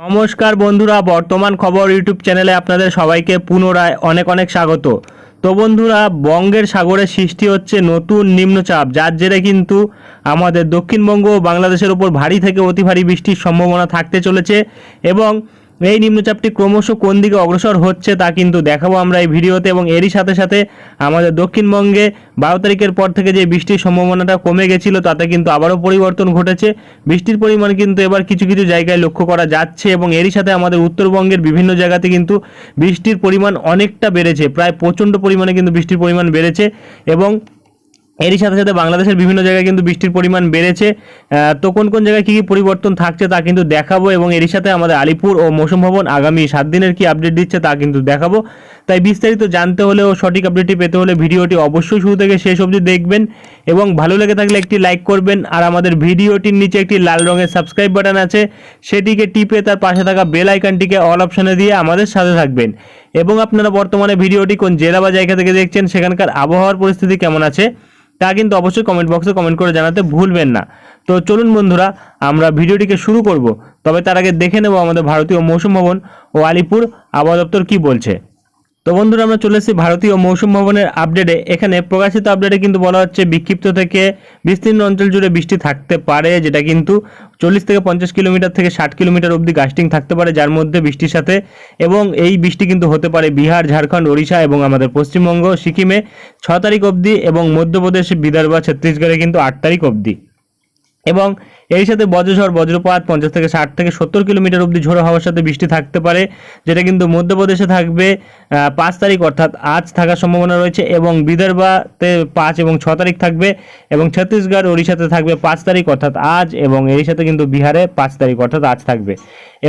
নমস্কার বন্ধুরা, বর্তমান খবর ইউটিউব চ্যানেলে আপনাদের সবাইকে পুনরায় অনেক অনেক স্বাগত। তো বন্ধুরা, বঙ্গের সাগরে সৃষ্টি হচ্ছে নতুন নিম্নচাপ, যার জেরে কিন্তু আমাদের দক্ষিণবঙ্গ ও বাংলাদেশের ওপর ভারী থেকে অতি ভারী বৃষ্টির সম্ভাবনা থাকতে চলেছে এবং এই নিম্নচাপটি ক্রমশ কোন দিকে অগ্রসর হচ্ছে তা কিন্তু দেখাবো আমরা এই ভিডিওতে এবং এরই সাথে সাথে আমাদের দক্ষিণবঙ্গে বারো তারিখের পর থেকে যে বৃষ্টির সম্ভাবনাটা কমে গেছিল, তাতে কিন্তু আবারও পরিবর্তন ঘটেছে। বৃষ্টির পরিমাণ কিন্তু এবার কিছু কিছু জায়গায় লক্ষ্য করা যাচ্ছে এবং এরই সাথে আমাদের উত্তরবঙ্গের বিভিন্ন জায়গাতে কিন্তু বৃষ্টির পরিমাণ অনেকটা বেড়েছে। প্রায় প্রচণ্ড পরিমাণে কিন্তু বৃষ্টির পরিমাণ বেড়েছে এবং এরই সাথে সাথে বাংলাদেশের বিভিন্ন জায়গায় কিন্তু বৃষ্টির পরিমাণ বেড়েছে। তো কোন কোন জায়গায় কী কী পরিবর্তন থাকছে তা কিন্তু দেখাবো এবং এরই সাথে আমাদের আলিপুর ও মৌসুম ভবন আগামী সাত দিনের কি আপডেট দিচ্ছে তা কিন্তু দেখাবো। তাই বিস্তারিত জানতে হলে ও সঠিক আপডেটটি পেতে হলে ভিডিওটি অবশ্যই শুরু থেকে শেষ অবধি দেখবেন এবং ভালো লেগে থাকলে একটি লাইক করবেন। আর আমাদের ভিডিওটির নিচে একটি লাল রঙের সাবস্ক্রাইব বাটন আছে। সেটিকে টিপে তার পাশে থাকা বেল আইকনটিকে অল অপশানে দিয়ে আমাদের সাথে থাকবেন। এবং আপনারা বর্তমানে ভিডিওটি কোন জেলা বা জায়গা থেকে দেখছেন সেখানকার আবহাওয়ার পরিস্থিতি কেমন আছে তা কিন্তু অবশ্যই কমেন্ট বক্সে কমেন্ট করে জানাতে ভুলবেন না। তো চলুন বন্ধুরা, আমরা ভিডিওটিকে শুরু করব। তবে তার আগে দেখে নেব আমাদের ভারতীয় মৌসুম ভবন ও আলিপুর আবহাওয়া দপ্তর কী বলছে। তো বন্ধুরা, আমরা চলে এসেছি ভারতীয় মৌসুম ভবনের আপডেটে এখানে প্রকাশিত আপডেটে কিন্তু বলা হচ্ছে, বিক্ষিপ্ত থেকে বিস্তীর্ণ অঞ্চল জুড়ে বৃষ্টি থাকতে পারে, যেটা কিন্তু চল্লিশ থেকে পঞ্চাশ কিলোমিটার থেকে ষাট কিলোমিটার অবধি গাস্টিং থাকতে পারে, যার মধ্যে বৃষ্টির সাথে। এবং এই বৃষ্টি কিন্তু হতে পারে বিহার, ঝাড়খণ্ড, ওড়িশা এবং আমাদের পশ্চিমবঙ্গ, সিকিমে। ছ তারিখ অবধি এবং মধ্যপ্রদেশ, বিদর্ভ, ছত্তিশগড়ে কিন্তু আট তারিখ অবধি। এবং এর সাথে বজ্রঝড়, বজ্রপাত পঞ্চাশ থেকে ষাট থেকে সত্তর কিলোমিটার অবধি ঝোড়ো হওয়ার সাথে বৃষ্টি থাকতে পারে, যেটা কিন্তু মধ্যপ্রদেশে থাকবে পাঁচ তারিখ অর্থাৎ আজ থাকার সম্ভাবনা রয়েছে এবং বিদর্ভাতে পাঁচ এবং ছ তারিখ থাকবে এবং ছত্তিশগড়, ওড়িশাতে থাকবে পাঁচ তারিখ অর্থাৎ আজ এবং এর সাথে কিন্তু বিহারে পাঁচ তারিখ অর্থাৎ আজ থাকবে।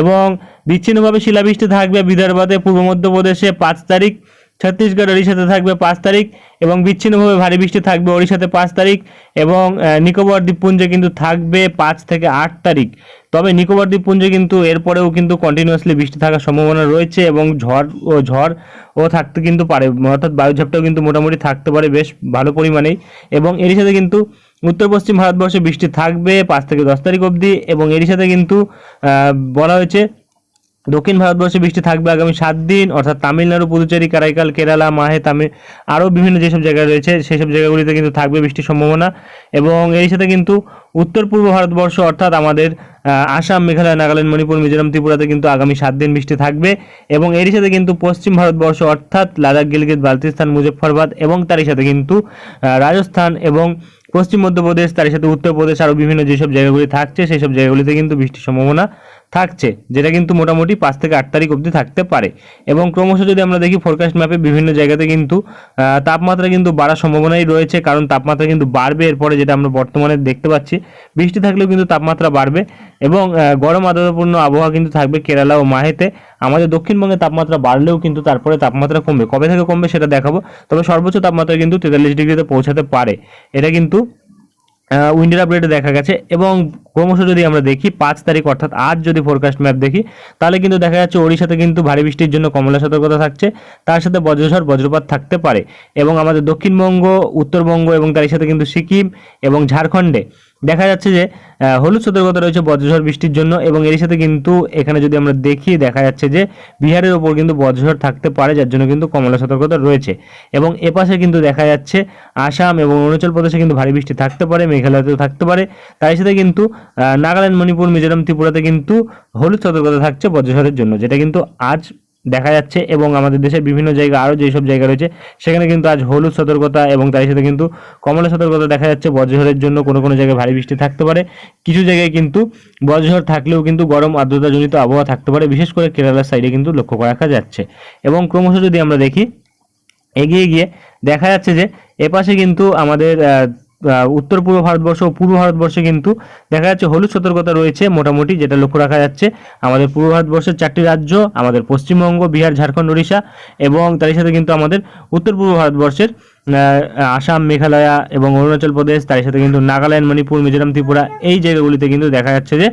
এবং বিচ্ছিন্নভাবে শিলাবৃষ্টি থাকবে বিদর্ভাতে, পূর্ব মধ্যপ্রদেশে পাঁচ তারিখ। ছত্তিশগড় ওড়িশাতে থাকবে পাঁচ তারিখ এবং বিচ্ছিন্নভাবে ভারী বৃষ্টি থাকবে ওড়িশাতে পাঁচ তারিখ এবং নিকোবর দ্বীপপুঞ্জে কিন্তু থাকবে পাঁচ থেকে আট তারিখ। তবে নিকোবর দ্বীপপুঞ্জে কিন্তু এরপরেও কিন্তু কন্টিনিউয়াসলি বৃষ্টি থাকার সম্ভাবনা রয়েছে এবং ঝড় ও ঝড় ও থাকতে কিন্তু পারে। অর্থাৎ বায়ুঝাপটাও কিন্তু মোটামুটি থাকতে পারে বেশ ভালো পরিমাণেই। এবং এরই সাথে কিন্তু উত্তর পশ্চিম ভারতবর্ষে বৃষ্টি থাকবে পাঁচ থেকে দশ তারিখ অবধি এবং এরই সাথে কিন্তু বলা হয়েছে দক্ষিণ ভারতবর্ষে বৃষ্টি থাকবে আগামী সাত দিন, অর্থাৎ তামিলনাড়ু, পুদুচেরি, কারাইকাল, কেরালা, মাহে, তামিল, আরও বিভিন্ন যেসব জায়গা রয়েছে সেই সব জায়গাগুলিতে কিন্তু থাকবে বৃষ্টির সম্ভাবনা। এবং এর সাথে কিন্তু উত্তর পূর্ব ভারতবর্ষ, অর্থাৎ আমাদের আসাম, মেঘালয়, নাগাল্যান্ড, মণিপুর, মিজোরাম, ত্রিপুরাতে কিন্তু আগামী সাত দিন বৃষ্টি থাকবে। এবং এরই সাথে কিন্তু পশ্চিম ভারতবর্ষ, অর্থাৎ লাদাখ, গিলগিত বালতিস্তান মুজফ্ফরবাদ এবং তারই সাথে কিন্তু রাজস্থান এবং পশ্চিম মধ্যপ্রদেশ তার সাথে উত্তরপ্রদেশ, আরও বিভিন্ন যেসব জায়গাগুলি থাকছে সেই সব জায়গাগুলিতে কিন্তু বৃষ্টির সম্ভাবনা। থাকছে, যেটা কিন্তু মোটামুটি পাঁচ থেকে আট তারিখ অবধি থাকতে পারে। এবং ক্রমশ যদি আমরা দেখি ফোরকাস্ট ম্যাপে বিভিন্ন জায়গাতে কিন্তু তাপমাত্রা কিন্তু বাড়ার সম্ভাবনাই রয়েছে, কারণ তাপমাত্রা কিন্তু বাড়বে এরপরে যেটা আমরা বর্তমানে দেখতে পাচ্ছি। বৃষ্টি থাকলেও কিন্তু তাপমাত্রা বাড়বে এবং গরম আর্দ্রতাপূর্ণ আবহাওয়া কিন্তু থাকবে কেরালা ও মাহেতে। আমাদের দক্ষিণবঙ্গে তাপমাত্রা বাড়লেও কিন্তু তারপরে তাপমাত্রা কমবে। কবে থেকে কমবে সেটা দেখাবো, তবে সর্বোচ্চ তাপমাত্রা কিন্তু তেতাল্লিশ ডিগ্রিতে পৌঁছাতে পারে। এটা কিন্তু উইন্ডার আপডেটে দেখা গেছে এবং ক্রমশ যদি আমরা দেখি, পাঁচ তারিখ অর্থাৎ আজ যদি ফোরকাস্ট ম্যাপ দেখি, তাহলে কিন্তু দেখা যাচ্ছে ওড়িশাতে কিন্তু ভারী বৃষ্টির জন্য কমলা সতর্কতা থাকছে। তার সাথে বজ্রঝড় বজ্রপাত থাকতে পারে এবং আমাদের দক্ষিণবঙ্গ, উত্তরবঙ্গ এবং তার সাথে কিন্তু সিকিম এবং ঝাড়খণ্ডে দেখা যাচ্ছে যে হলুদ সতর্কতা রয়েছে বজ্রঝড় বৃষ্টির জন্য এবং এর সাথে কিন্তু এখানে যদি আমরা দেখি দেখা যাচ্ছে যে, বিহারের ওপর কিন্তু বজ্রঝড় থাকতে পারে, যার জন্য কিন্তু কমলা সতর্কতা রয়েছে। এবং এপাশে কিন্তু দেখা যাচ্ছে আসাম এবং অরুণাচল প্রদেশে কিন্তু ভারী বৃষ্টি থাকতে পারে, মেঘালয়তেও থাকতে পারে। তার সাথে কিন্তু নাগাল্যান্ড, মণিপুর, মিজোরাম, ত্রিপুরাতে কিন্তু হলুদ সতর্কতা থাকছে বজ্রঝড়ের জন্য, যেটা কিন্তু আজ দেখা যাচ্ছে এবং আমাদের দেশের বিভিন্ন জায়গা, আরও যেসব জায়গা রয়েছে, সেখানে কিন্তু আজ হলুদ সতর্কতা এবং তার সাথে কিন্তু কমলা সতর্কতা দেখা যাচ্ছে। বজ্রঝড়ের জন্য কোনো কোনো জায়গায় ভারী বৃষ্টি থাকতে পারে। কিছু জায়গায় কিন্তু বজ্রঝড় থাকলেও কিন্তু গরম আর্দ্রতাজনিত আবহাওয়া থাকতে পারে। বিশেষ করে কেরালার সাইডে কিন্তু লক্ষ্য রাখা যাচ্ছে। এবং ক্রমশ যদি আমরা দেখি, এগিয়ে গিয়ে দেখা যাচ্ছে যে এপাশে কিন্তু আমাদের উত্তর পূর্ব ভারতবর্ষ ও পূর্ব ভারতবর্ষে কিন্তু দেখা যাচ্ছে হলুদ সতর্কতা রয়েছে মোটামুটি, যেটা লক্ষ্য রাখা যাচ্ছে। আমাদের পূর্ব ভারতবর্ষের চারটি রাজ্য, আমাদের পশ্চিমবঙ্গ, বিহার, ঝাড়খণ্ড উড়িষ্যা এবং তারই সাথে কিন্তু আমাদের উত্তর পূর্ব ভারতবর্ষের আসাম, মেঘালয়া এবং অরুণাচল প্রদেশ, তার সাথে কিন্তু নাগাল্যান্ড, মণিপুর, মিজোরাম, ত্রিপুরা, এই জায়গাগুলিতে কিন্তু দেখা যাচ্ছে যে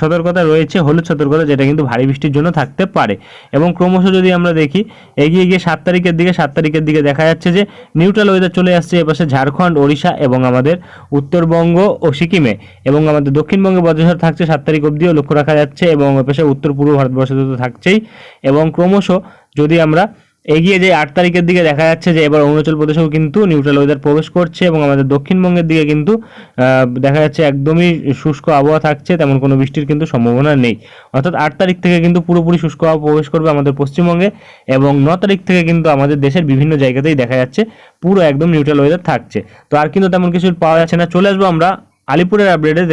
সতর্কতা রয়েছে, হলুদ সতর্কতা, যেটা কিন্তু ভারী বৃষ্টির জন্য থাকতে পারে। এবং ক্রমশ যদি আমরা দেখি, এগিয়ে গিয়ে সাত তারিখের দিকে, সাত তারিখের দিকে দেখা যাচ্ছে যে নিউট্রাল ওয়েদার চলে আসছে এপাশে ঝাড়খণ্ড, ওড়িশা এবং আমাদের উত্তরবঙ্গ ও সিকিমে। এবং আমাদের দক্ষিণবঙ্গে বজ্রঝড় থাকছে সাত তারিখ অবধিও, লক্ষ্য রাখা যাচ্ছে এবং এপাশে উত্তর পূর্ব ভারতবর্ষে তো থাকছেই। এবং ক্রমশ যদি আমরা এগিয়ে যে আট তারিখের দিকে দেখা যাচ্ছে যে এবার অরুণাচল প্রদেশেও কিন্তু নিউট্রাল ওয়েদার প্রবেশ করছে এবং আমাদের দক্ষিণবঙ্গের দিকে কিন্তু দেখা যাচ্ছে একদমই শুষ্ক আবহাওয়া থাকছে, তেমন কোনো বৃষ্টির কিন্তু সম্ভাবনা নেই। অর্থাৎ আট তারিখ থেকে কিন্তু পুরোপুরি শুষ্ক আবহাওয়া প্রবেশ করবে আমাদের পশ্চিমবঙ্গে এবং ন তারিখ থেকে কিন্তু আমাদের দেশের বিভিন্ন জায়গাতেই দেখা যাচ্ছে পুরো একদম নিউট্রাল ওয়েদার থাকছে। তো আর কিন্তু তেমন কিছু পাওয়া যাচ্ছে না। চলে আসব আমরা আলিপুরের আপডেটে